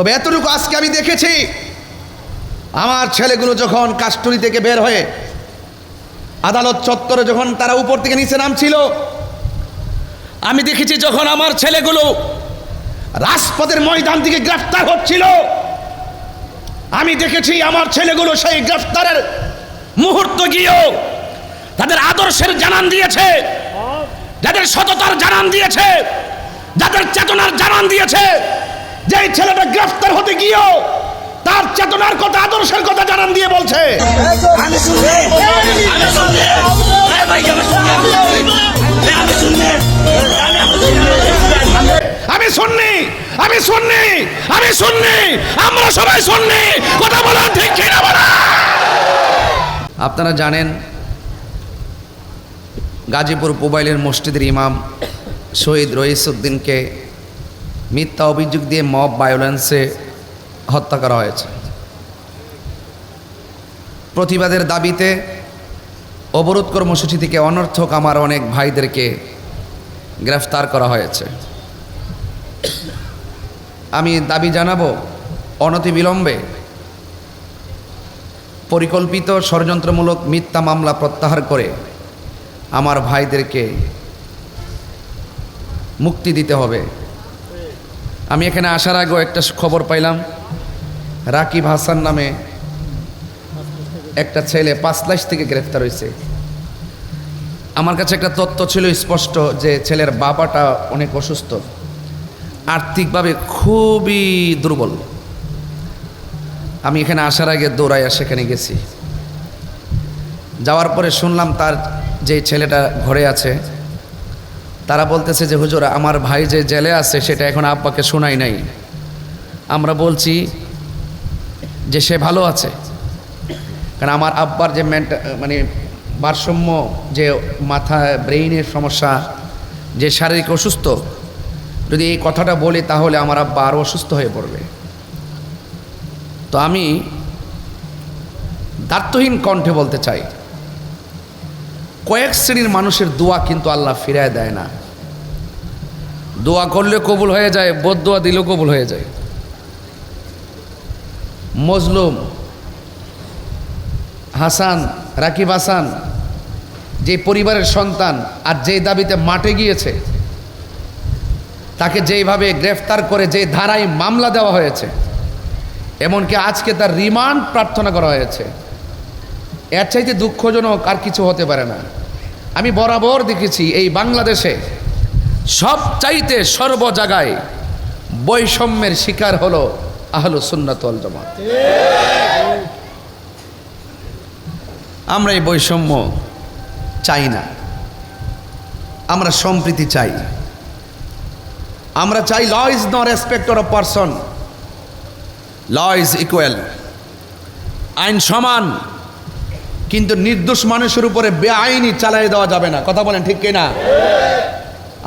তবে এতটুকু আজকে আমি দেখেছি, আমার ছেলেগুলো যখন কাস্টরি থেকে বের হয়ে আদালত চত্বরে যখন তারা উপর থেকে নিচে নামছিল, আমি দেখেছি যখন আমার ছেলেগুলো রাজপথের ময়দান থেকে গ্রেফতার হচ্ছিল, আমি দেখেছি আমার ছেলেগুলো সেই গ্রেফতারের মুহূর্ত গিয়েও তাদের আদর্শের জানান দিয়েছে, যাদের সততার জানান দিয়েছে, যাদের চেতনার জানান দিয়েছে যে ছেলেটা গ্রেফতার হতে গিয়েও তার চেতনার কথা আদর্শের কথা জানান দিয়ে বলছে। আমি শুননি আমি শুননি আমি শুননি আমরা সবাই শুননি কথা বলা ঠিক কিনা বলা। আপনারা জানেন গাজীপুর মোবাইলের মসজিদের ইমাম শহীদ রইসুদ্দিনকে মিথ্যা অভিযোগ দিয়ে মব ভায়োলেন্সে হত্যা করা হয়েছে। প্রতিবাদের দাবিতে অবরোধ কর্মসূচি থেকে অনর্থক আমার অনেক ভাইদেরকে গ্রেফতার করা হয়েছে। আমি দাবি জানাব, অনতিবিলম্বে পরিকল্পিত ষড়যন্ত্রমূলক মিথ্যা মামলা প্রত্যাহার করে আমার ভাইদেরকে মুক্তি দিতে হবে। আমি এখানে আসার আগেও একটা খবর পাইলাম। রাকিব হাসান নামে একটা ছেলে পাঁচ লাখ থেকে গ্রেফতার হয়েছে আমার কাছে একটা তথ্য ছিল স্পষ্ট যে ছেলের বাবাটা অনেক অসুস্থ। আর্থিকভাবে খুবই দুর্বল। আমি এখানে আসার আগে দৌড়াইয়া সেখানে গেছি। যাওয়ার পরে শুনলাম তার যে ছেলেটা ঘরে আছে তারা বলতেছে যে, হুজুর, আমার ভাই যে জেলে আছে, সেটা এখন আব্বাকে শোনাই নাই। আমরা বলছি যে, সে ভালো আছে। কারণ আমার আব্বার যে মেন্টা মানে ভারসাম্য, যে মাথা, ব্রেইনের সমস্যা, যে শারীরিক অসুস্থ, যদি এই কথাটা বলি, তাহলে আমার আব্বা আরও অসুস্থ হয়ে পড়বে। তো আমি দার্থহীন কণ্ঠে বলতে চাই কয়েক শ্রেণির মানুষের দোয়া কিন্তু আল্লাহ ফিরায় দেয় না। দোয়া করলে কবুল হয়ে যায়, বোধ দোয়া দিলেও কবুল হয়ে যায়। মজলুম, হাসান, রাকিব হাসান, যে পরিবারের সন্তান আর যেই দাবিতে মাঠে গিয়েছে, তাকে যেইভাবে গ্রেফতার করে যে ধারায় মামলা দেওয়া হয়েছে, এমনকি আজকে তার রিমান্ড প্রার্থনা করা হয়েছে এর চাইতে দুঃখজনক আর কিছু হতে পারে না। আমি বরাবর দেখেছি এই বাংলাদেশে সব চাইতে সর্ব জায়গায় বৈষম্যের শিকার হলো আহলু সুন্নাতল জামাত আমরা এই বৈষম্য চাই না। আমরা সম্প্রীতি চাই। আমরা চাই law is no respecter of person law is equal আইন সমান। কিন্তু নির্দোষ মানুষের উপরে বেআইনি চালাই দেওয়া যাবে না। কথা বলেন ঠিক কিনা?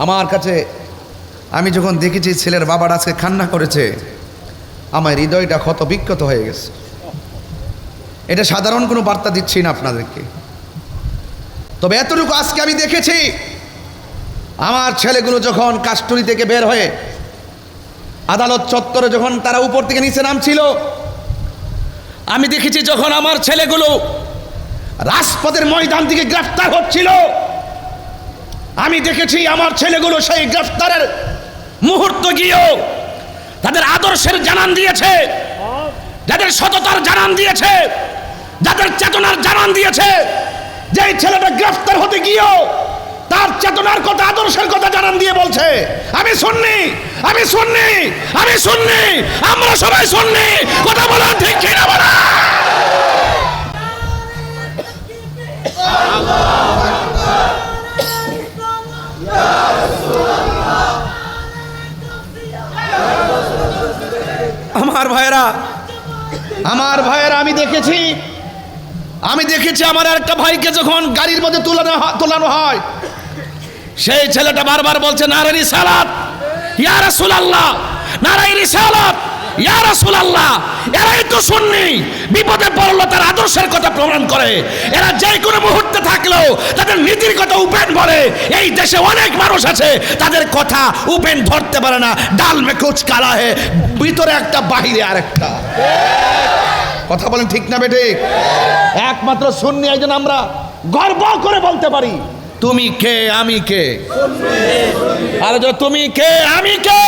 আমার কাছে, আমি যখন দেখেছি ছেলের বাবার আজকে খান্না করেছে, আমার হৃদয়টা ক্ষত বিক্ষত হয়ে গেছে। এটা সাধারণ কোনো বার্তা দিচ্ছি না আপনাদেরকে। তবে এতটুকু আজকে আমি দেখেছি, আমার ছেলেগুলো যখন কাস্টরি থেকে বের হয়ে আদালত চত্বরে যখন তারা উপর থেকে নিচে নামছিল, আমি দেখেছি যখন আমার ছেলেগুলো রাজপথের ময়দান থেকে গ্রেফতার হচ্ছিল। আমি দেখেছি আমার ছেলেগুলো সেই গ্রেফতারের মুহূর্ত গিয়েও তাদের আদর্শের জানান দিয়েছে, যাদের সততার জানান দিয়েছে, যাদের চেতনার জানান দিয়েছে যে ছেলেটা গ্রেফতার হতে গিয়েও তার চেতনার কথা, আদর্শের কথা জানান দিয়ে বলছে, আমি শুননি আমি শুননি আমি শুননি আমরা সবাই শুননি কথা বলা ঠিক কিনা বলা আমার ভাইয়েরা আমার ভাইয়েরা, আমি দেখেছি আমি দেখেছি আমার একটা ভাইকে যখন গাড়ির মধ্যে তুলানো হয়- সেই ছেলেটা বারবার বলছে, নারায়ণী সালাত, ইয়া রাসূলুল্লাহ, নারায়ণী সালাত। এরাই তো শুননি বিপদে তার আদর্শের কথা প্রমাণ করে। এরা যে কোনো মুহূর্তে থাকলেও তাদের নীতির কথা উপেন এই দেশে অনেক মানুষ আছে, তাদের কথা উপেন ধরতে পারে না। ডাল মে কুচ কালা হে, ভিতরে একটা, বাহিরে আরেকটা। কথা বলেন ঠিক না বেঠিক একমাত্র সুন্নি একজন আমরা গর্ব করে বলতে পারি। তুমি কে, আমি কে? আরে তুমি কে, আমি কে?